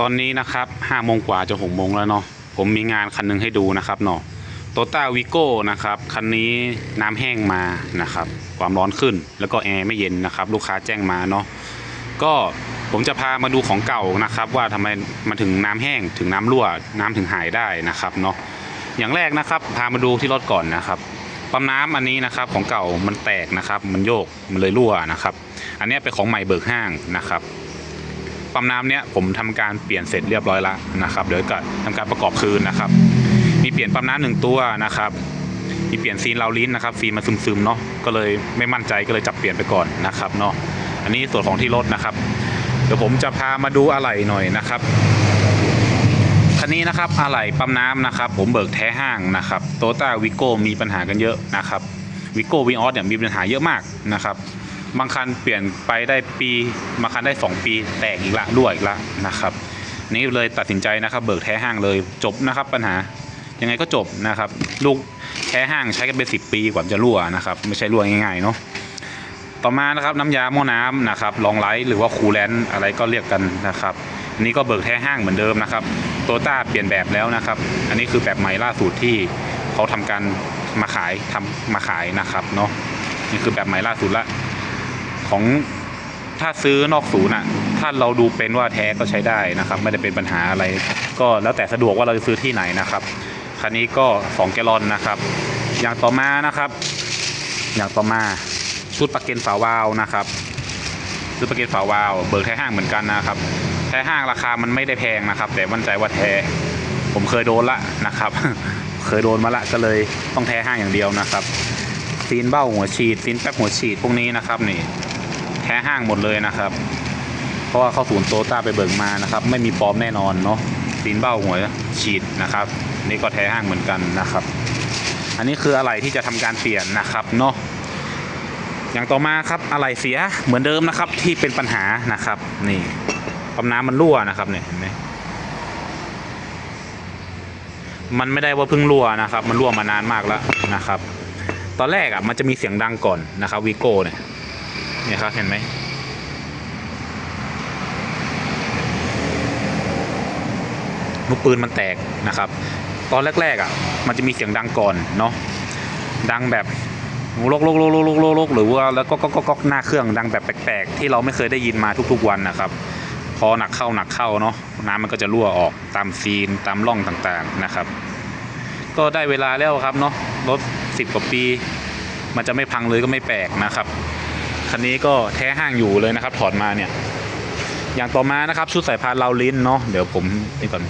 ตอนนี้นะครับห้าโมงกว่าจะหกโมงแล้วเนาะผมมีงานคันหนึงให้ดูนะครับเนาะโตต้าวีโก้นะครับคันนี้น้ำแห้งมานะครับ ความร้อนขึ้นแล้วก็แอร์ไม่เย็นนะครับ ลูกค้าแจ้งมาเนาะก็ผมจะพามาดูของเก่านะครับ ว่าทำไมมันถึงน้ำแห้งถึงน้ำรั่ว น้ำถึงหายได้นะครับเนาะอย่างแรกนะครับพามาดูที่รถก่อนนะครับปั๊มน้ำอันนี้นะครับของเก่ามันแตกนะครับ มันโยกมันเลยรั่วนะครับ อันนี้เป็นของใหม่เบิกห้างนะครับ ปั๊มน้ำเนี้ยผมทำการเปลี่ยนเสร็จเรียบร้อยแล้วนะครับเดี๋ยวก็ทำการประกอบคืนนะครับ มีเปลี่ยนปั๊มน้ำหนึ่งตัวนะครับมีเปลี่ยนซีนราลิ้นนะครับซีนมาซึมๆเนาะก็เลยไม่มั่นใจก็เลยจับเปลี่ยนไปก่อนนะครับเนาะอันนี้ส่วนของที่รถนะครับ เดี๋ยวผมจะพามาดูอะไหล่หน่อยนะครับคันนี้นะครับอะไหล่ปั๊มน้ำนะครับ ผมเบิกแท้ห้างนะครับโตต้าวิโก้มีปัญหากันเยอะนะครับวิโก้วีออสเนี่ยมีปัญหาเยอะมากนะครับ บางคันเปลี่ยนไปได้ปีบางคันได้ 2 ปีแตกอีกละรั่วอีกละนะครับ นี่เลยตัดสินใจนะครับ เบิกแท้ห้างเลยจบนะครับปัญหายังไงก็จบนะครับ ลูกแท้ห้างใช้กันเป็นสิปีกว่าจะรั่วนะครับ ไม่ใช่รั่วง่ายๆเนาะต่อมานะครับน้ำยาหม้อน้ำนะครับลองไลท์หรือว่าคูลแลนต์อะไรก็เรียกกันนะครับอันนี้ก็เบิกแท้ห้างเหมือนเดิมนะครับโตต้าเปลี่ยนแบบแล้วนะครับ อันนี้คือแบบใหม่ล่าสุดที่เขาทำการมาขายทำมาขายนะครับเนาะนี่คือแบบใหม่ล่าสุดละ ของถ้าซื้อนอกศูนย์อะ ถ้าเราดูเป็นว่าแท้ก็ใช้ได้นะครับ ไม่ได้เป็นปัญหาอะไร ก็แล้วแต่สะดวกว่าเราจะซื้อที่ไหนนะครับคันนี้ก็ 2 แกลลอนนะครับ อย่างต่อมานะครับ อย่างต่อมาชุดปลักเกนฝาวาล์วนะครับชุดปลักเกนฝาวาล์วเบิกแท้ห้างเหมือนกันนะครับ แท้ห้างราคามันไม่ได้แพงนะครับ แต่มั่นใจว่าแท้ผมเคยโดนละนะครับ เคยโดนมาละก็เลยต้องแท้ห้างอย่างเดียวนะครับซีนเบ้าหัวฉีดซีนแป๊บหัวฉีดพวกนี้นะครับนี่ ท้ห้างหมดเลยนะครับ เพราะว่าเข้าศูนย์โตต้าไปเบิกมานะครับ ไม่มีปลอมแน่นอนเนาะซีนเบ้าหัวฉีดนะครับ นี่ก็แท้ห้างเหมือนกันนะครับ อันนี้คืออะไรที่จะทำการเปลี่ยนนะครับเนาะอย่างต่อมาครับอะไรเสียเหมือนเดิมนะครับที่เป็นปัญหานะครับ นี่ปั๊มน้ำมันรั่วนะครับเนี่ยเห็นไหมมันไม่ได้ว่าเพิ่งรั่วนะครับ มันรั่วมานานมากแล้วนะครับ ตอนแรกอะมันจะมีเสียงดังก่อนนะครับวีโก้เนี่ย เนี่ยครับเห็นไหมลูกปืนมันแตกนะครับ ตอนแรกๆอะ มันจะมีเสียงดังก่อนเนาะดังแบบโลกโลกโลกโลกโลกโลกหรือว่าแล้วก็ก็ก็ก็หน้าเครื่องดังแบบแปลกๆ ที่เราไม่เคยได้ยินมาทุกๆวันนะครับ พอหนักเข้าหนักเข้าเนาะน้ำมันก็จะรั่วออกตามซีนตามร่องต่างๆนะครับ ก็ได้เวลาแล้วครับเนาะรถสิบกว่าปี มันจะไม่พังเลยก็ไม่แปลกนะครับ คันนี้ก็แท้ห้างอยู่เลยนะครับ ถอดมาเนี่ย อย่างต่อมานะครับ ชุดสายพานราวลิ้นเนาะเดี๋ยวผมนี่ก่อน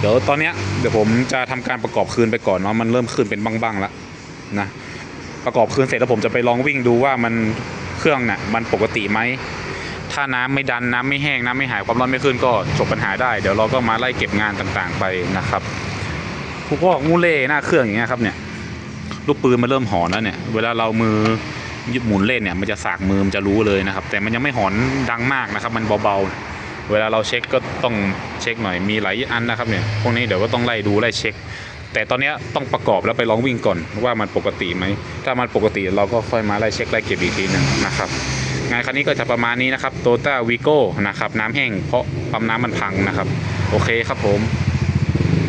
เดี๋ยวตอนเนี้ยเดี๋ยวผมจะทำการประกอบคืนไปก่อนเนาะมันเริ่มขึ้นเป็นบ้างๆแล้วนะประกอบคืนเสร็จแล้วผมจะไปลองวิ่งดูว่ามันเครื่องน่ะมันปกติไหมถ้าน้ำไม่ดันน้ำไม่แห้งน้ำไม่หายความร้อนไม่ขึ้นก็จบปัญหาได้ เดี๋ยวเราก็มาไล่เก็บงานต่างๆไปนะครับพวกมูเล่หน้าเครื่องอย่างเงี้ยครับเนี่ยลูกปืนมันเริ่มหอนแล้วเนี่ย เวลาเรามือ หมุนเล่นเนี่ยมันจะสากมือมันจะรู้เลยนะครับ แต่มันยังไม่หอนดังมากนะครับ มันเบาๆ เวลาเราเช็คก็ต้องเช็คหน่อยมีหลายอันนะครับเนี่ยพวกนี้เดี๋ยวก็ต้องไล่ดูไล่เช็ค แต่ตอนนี้ต้องประกอบแล้วไปลองวิ่งก่อนว่ามันปกติไหมถ้ามันปกติเราก็ค่อยมาไล่เช็คไล่เก็บอีกทีหนึ่งนะครับงานคันนี้ก็จะประมาณนี้นะครับโตต้าวีโก้นะครับน้ำแห้งเพราะปั๊มน้ำมันพังนะครับ โอเคครับผม